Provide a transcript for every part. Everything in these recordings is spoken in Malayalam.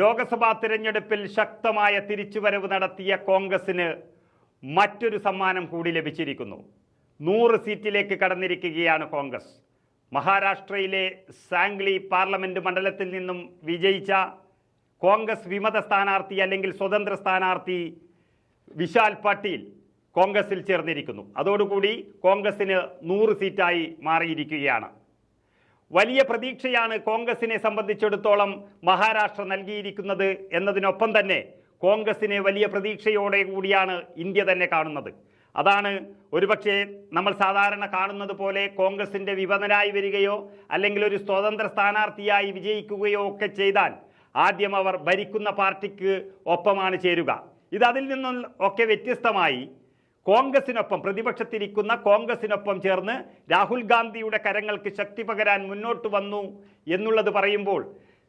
ലോക്സഭാ തിരഞ്ഞെടുപ്പിൽ ശക്തമായ തിരിച്ചുവരവ് നടത്തിയ കോൺഗ്രസിന് മറ്റൊരു സമ്മാനം കൂടി ലഭിച്ചിരിക്കുന്നു. നൂറ് സീറ്റിലേക്ക് കടന്നിരിക്കുകയാണ് കോൺഗ്രസ്. മഹാരാഷ്ട്രയിലെ സാംഗ്ലി പാർലമെന്റ് മണ്ഡലത്തിൽ നിന്നും വിജയിച്ച കോൺഗ്രസ് വിമത സ്ഥാനാർത്ഥി അല്ലെങ്കിൽ സ്വതന്ത്ര സ്ഥാനാർത്ഥി വിശാൽ പട്ടീൽ കോൺഗ്രസിൽ ചേർന്നിരിക്കുന്നു. അതോടുകൂടി കോൺഗ്രസിന് നൂറ് സീറ്റായി മാറിയിരിക്കുകയാണ്. വലിയ പ്രതീക്ഷയാണ് കോൺഗ്രസിനെ സംബന്ധിച്ചിടത്തോളം മഹാരാഷ്ട്ര നൽകിയിരിക്കുന്നത് എന്നതിനൊപ്പം തന്നെ കോൺഗ്രസിനെ വലിയ പ്രതീക്ഷയോടെ കൂടിയാണ് ഇന്ത്യ തന്നെ കാണുന്നത്. അതാണ് ഒരുപക്ഷെ നമ്മൾ സാധാരണ കാണുന്നത് പോലെ കോൺഗ്രസിന്റെ വിപതനായി വരികയോ അല്ലെങ്കിൽ ഒരു സ്വതന്ത്ര സ്ഥാനാർത്ഥിയായി വിജയിക്കുകയോ ഒക്കെ ചെയ്താൽ ആദ്യം അവർ ഭരിക്കുന്ന പാർട്ടിക്ക് ഒപ്പമാണ് ചേരുക. ഇത് അതിൽ നിന്നും ഒക്കെ വ്യത്യസ്തമായി കോൺഗ്രസിനൊപ്പം പ്രതിപക്ഷത്തിരിക്കുന്ന കോൺഗ്രസിനൊപ്പം ചേർന്ന് രാഹുൽ ഗാന്ധിയുടെ കരങ്ങൾക്ക് ശക്തി പകരാൻ മുന്നോട്ട് വന്നു എന്നുള്ളത് പറയുമ്പോൾ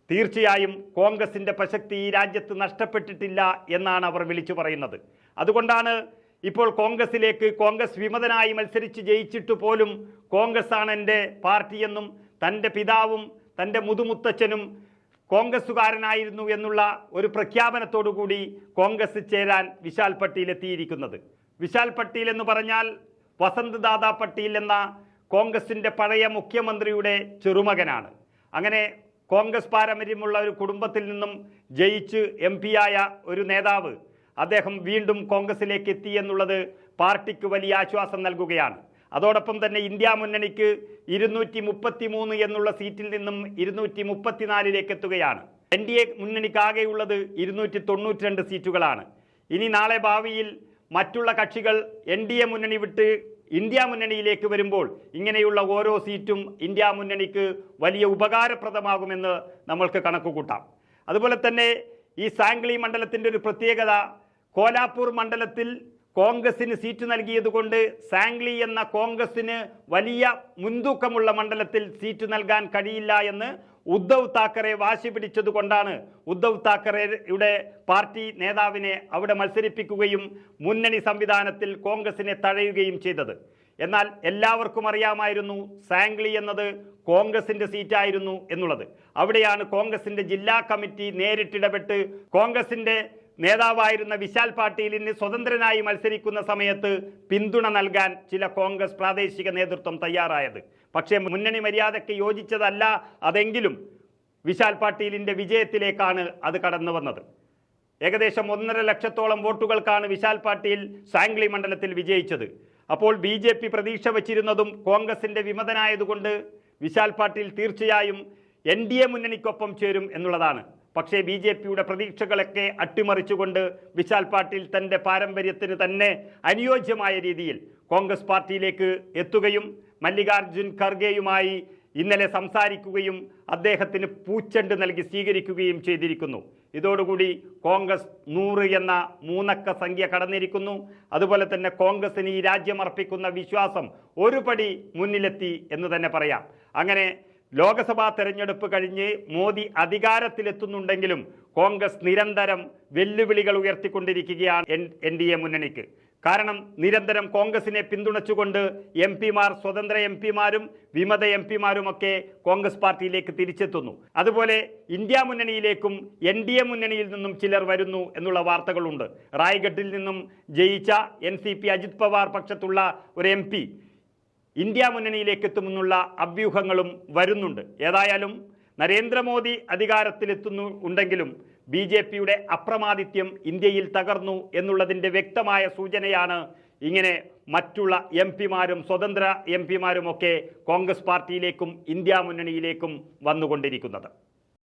തീർച്ചയായും കോൺഗ്രസിന്റെ പ്രസക്തി ഈ രാജ്യത്ത് നഷ്ടപ്പെട്ടിട്ടില്ല എന്നാണ് അവർ വിളിച്ചു പറയുന്നത്. അതുകൊണ്ടാണ് ഇപ്പോൾ കോൺഗ്രസിലേക്ക് കോൺഗ്രസ് വിമതനായി മത്സരിച്ച് ജയിച്ചിട്ട് പോലും കോൺഗ്രസ് ആണ് എന്റെ പാർട്ടിയെന്നും തന്റെ പിതാവും തന്റെ മുതുമുത്തച്ഛനും കോൺഗ്രസ്സുകാരനായിരുന്നു എന്നുള്ള ഒരു പ്രഖ്യാപനത്തോടുകൂടി കോൺഗ്രസ് ചേരാൻ വിശാൽ പട്ടീൽ എത്തിയിരിക്കുന്നത്. വിശാൽ പട്ടീൽ എന്ന് പറഞ്ഞാൽ വസന്ത് ദാദാ പട്ടീൽ എന്ന കോൺഗ്രസിന്റെ പഴയ മുഖ്യമന്ത്രിയുടെ ചെറുമകനാണ്. അങ്ങനെ കോൺഗ്രസ് പാരമ്പര്യമുള്ള ഒരു കുടുംബത്തിൽ നിന്നും ജയിച്ച് എം ആയ ഒരു നേതാവ് അദ്ദേഹം വീണ്ടും കോൺഗ്രസിലേക്ക് എത്തി എന്നുള്ളത് പാർട്ടിക്ക് വലിയ ആശ്വാസം നൽകുകയാണ്. അതോടൊപ്പം തന്നെ ഇന്ത്യ മുന്നണിക്ക് ഇരുന്നൂറ്റി മുപ്പത്തി മൂന്ന് എന്നുള്ള സീറ്റിൽ നിന്നും ഇരുന്നൂറ്റി മുപ്പത്തിനാലിലേക്ക് എത്തുകയാണ്. എൻ ഡി എ മുന്നണിക്കാകെയുള്ളത് ഇരുന്നൂറ്റി തൊണ്ണൂറ്റി രണ്ട് സീറ്റുകളാണ്. ഇനി നാളെ ഭാവിയിൽ മറ്റുള്ള കക്ഷികൾ എൻ ഡി എ മുന്നണി വിട്ട് ഇന്ത്യ മുന്നണിയിലേക്ക് വരുമ്പോൾ ഇങ്ങനെയുള്ള ഓരോ സീറ്റും ഇന്ത്യ മുന്നണിക്ക് വലിയ ഉപകാരപ്രദമാകുമെന്ന് നമ്മൾക്ക് കണക്കുകൂട്ടാം. അതുപോലെ തന്നെ ഈ സാംഗ്ലി മണ്ഡലത്തിന്റെ ഒരു പ്രത്യേകത കോലാപ്പൂർ മണ്ഡലത്തിൽ കോൺഗ്രസിന് സീറ്റ് നൽകിയതുകൊണ്ട് സാംഗ്ലി എന്ന കോൺഗ്രസിന് വലിയ മുൻതൂക്കമുള്ള മണ്ഡലത്തിൽ സീറ്റ് നൽകാൻ കഴിയില്ല എന്ന് ഉദ്ധവ് താക്കറെ വാശി പിടിച്ചതുകൊണ്ടാണ് ഉദ്ധവ് താക്കറെയുടെ പാർട്ടി നേതാവിനെ അവിടെ മത്സരിപ്പിക്കുകയും മുന്നണി സംവിധാനത്തിൽ കോൺഗ്രസിനെ തഴയുകയും ചെയ്തത്. എന്നാൽ എല്ലാവർക്കും അറിയാമായിരുന്നു സാംഗ്ലി എന്നത് കോൺഗ്രസിന്റെ സീറ്റായിരുന്നു എന്നുള്ളത്. അവിടെയാണ് കോൺഗ്രസിന്റെ ജില്ലാ കമ്മിറ്റി നേരിട്ടിടപെട്ട് കോൺഗ്രസിന്റെ നേതാവായിരുന്ന വിശാൽ പാട്ടീലിന് സ്വതന്ത്രനായി മത്സരിക്കുന്ന സമയത്ത് പിന്തുണ നൽകാൻ ചില കോൺഗ്രസ് പ്രാദേശിക നേതൃത്വം തയ്യാറായത്. പക്ഷേ മുന്നണി മര്യാദയ്ക്ക് യോജിച്ചതല്ല അതെങ്കിലും വിശാൽ പാട്ടീലിന്റെ വിജയത്തിലേക്കാണ് അത് കടന്നു വന്നത്. ഏകദേശം ഒന്നര ലക്ഷത്തോളം വോട്ടുകൾക്കാണ് വിശാൽ പാട്ടീൽ സാംഗ്ലി മണ്ഡലത്തിൽ വിജയിച്ചത്. അപ്പോൾ ബി ജെ പി പ്രതീക്ഷ വച്ചിരുന്നതും കോൺഗ്രസിന്റെ വിമതനായതുകൊണ്ട് വിശാൽ പാട്ടീൽ തീർച്ചയായും എൻ ഡി എ മുന്നണിക്കൊപ്പം ചേരും എന്നുള്ളതാണ്. പക്ഷേ ബി ജെ പിയുടെ പ്രതീക്ഷകളൊക്കെ അട്ടിമറിച്ചുകൊണ്ട് വിശാൽ പാട്ടീൽ തന്റെ പാരമ്പര്യത്തിന് തന്നെ അനുയോജ്യമായ രീതിയിൽ കോൺഗ്രസ് പാർട്ടിയിലേക്ക് എത്തുകയും മല്ലികാർജുൻ ഖർഗെയുമായി ഇന്നലെ സംസാരിക്കുകയും അദ്ദേഹത്തിന് പൂച്ചെണ്ട് നൽകി സ്വീകരിക്കുകയും ചെയ്തിരിക്കുന്നു. ഇതോടുകൂടി കോൺഗ്രസ് നൂറ് എന്ന മൂന്നക്ക സംഖ്യ കടന്നിരിക്കുന്നു. അതുപോലെ തന്നെ കോൺഗ്രസിന് ഈ രാജ്യം അർപ്പിക്കുന്ന വിശ്വാസം ഒരുപടി മുന്നിലെത്തി എന്ന് തന്നെ പറയാം. അങ്ങനെ ലോക്സഭാ തെരഞ്ഞെടുപ്പ് കഴിഞ്ഞ് മോദി അധികാരത്തിലെത്തുന്നുണ്ടെങ്കിലും കോൺഗ്രസ് നിരന്തരം വെല്ലുവിളികൾ ഉയർത്തിക്കൊണ്ടിരിക്കുകയാണ് എൻ ഡി എ മുന്നണിക്ക്. കാരണം നിരന്തരം കോൺഗ്രസിനെ പിന്തുണച്ചുകൊണ്ട് എം പിമാർ സ്വതന്ത്ര എം പിമാരും വിമത എം പിമാരുമൊക്കെ കോൺഗ്രസ് പാർട്ടിയിലേക്ക് തിരിച്ചെത്തുന്നു. അതുപോലെ ഇന്ത്യ മുന്നണിയിലേക്കും എൻ ഡി എ മുന്നണിയിൽ നിന്നും ചിലർ വരുന്നു എന്നുള്ള വാർത്തകളുണ്ട്. റായ്ഗഡിൽ നിന്നും ജയിച്ച N C P Ajit Pawar പക്ഷത്തുള്ള ഒരു എം പി ഇന്ത്യ മുന്നണിയിലേക്ക് എത്തുമെന്നുള്ള അഭ്യൂഹങ്ങളും വരുന്നുണ്ട്. ഏതായാലും നരേന്ദ്രമോദി അധികാരത്തിലെത്തുന്നു ഉണ്ടെങ്കിലും ബി ജെ പിയുടെ അപ്രമാദിത്യം ഇന്ത്യയിൽ തകർന്നു എന്നുള്ളതിന്റെ വ്യക്തമായ സൂചനയാണ് ഇങ്ങനെ മറ്റുള്ള എം പിമാരും സ്വതന്ത്ര എം പിമാരുമൊക്കെ കോൺഗ്രസ് പാർട്ടിയിലേക്കും ഇന്ത്യ മുന്നണിയിലേക്കും വന്നുകൊണ്ടിരിക്കുന്നത്.